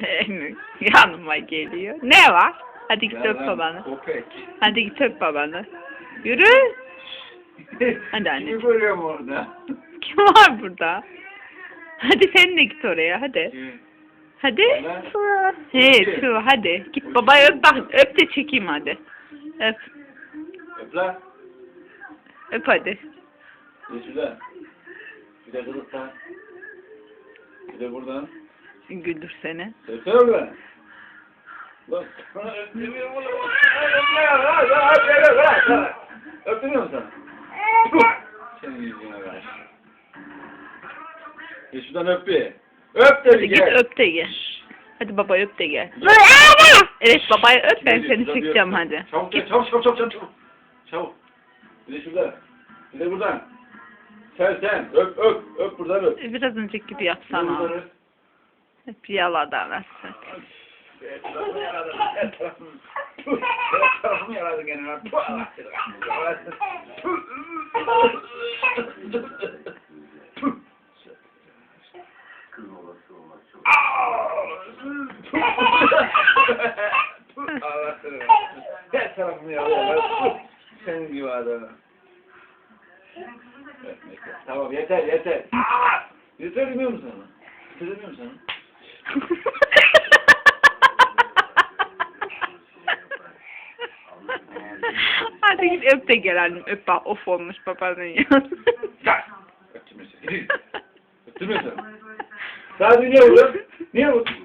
Yanıma geliyor. Ne var? Hadi git öp babanı. Köpek. Hadi git öp babanı. Yürü. Hadi anne. Kimi görüyorum orada? Kim var burada? Hadi sen de git oraya hadi. Kimi? Hadi. Lan. He şu hadi. Git babayı öp bak. Öp de çekeyim hadi. Öp. Öp lan. Öp hadi. Yeşiller. Bir de kılıktan. Bir de buradan. Güldür seni. Oradan. Bak. Bana öptürmüyor mu? Öptürmüyor musun sana? Senin yüzüne ver. Yeşilden öp bir. Öp de bir git gel. öp de gel. Hadi babayı öp de gel. Evet babayı öp ben seni çekeceğim hadi. Çabuk gel çabuk çabuk çabuk çabuk. Çabuk. Bir de şurada. Bir de buradan. Sen sen öp öp öp buradan öp. Biraz önceki gibi Bir yapsana. buradan öp. Hep yaladan versin. Her tarafımı yaradın. Her tarafımı yaradın gene. Her tarafımı yaradın. Senin gibi adam. Tamam yeter yeter. Yeter demiyor musun? Yeter demiyor musun sana? Hadi git öp de gel annem. Öp bak of olmuş babanın ya. Gel. Öptürme seni. Öptürme seni. Sadece niye vurdun? Niye vurdun?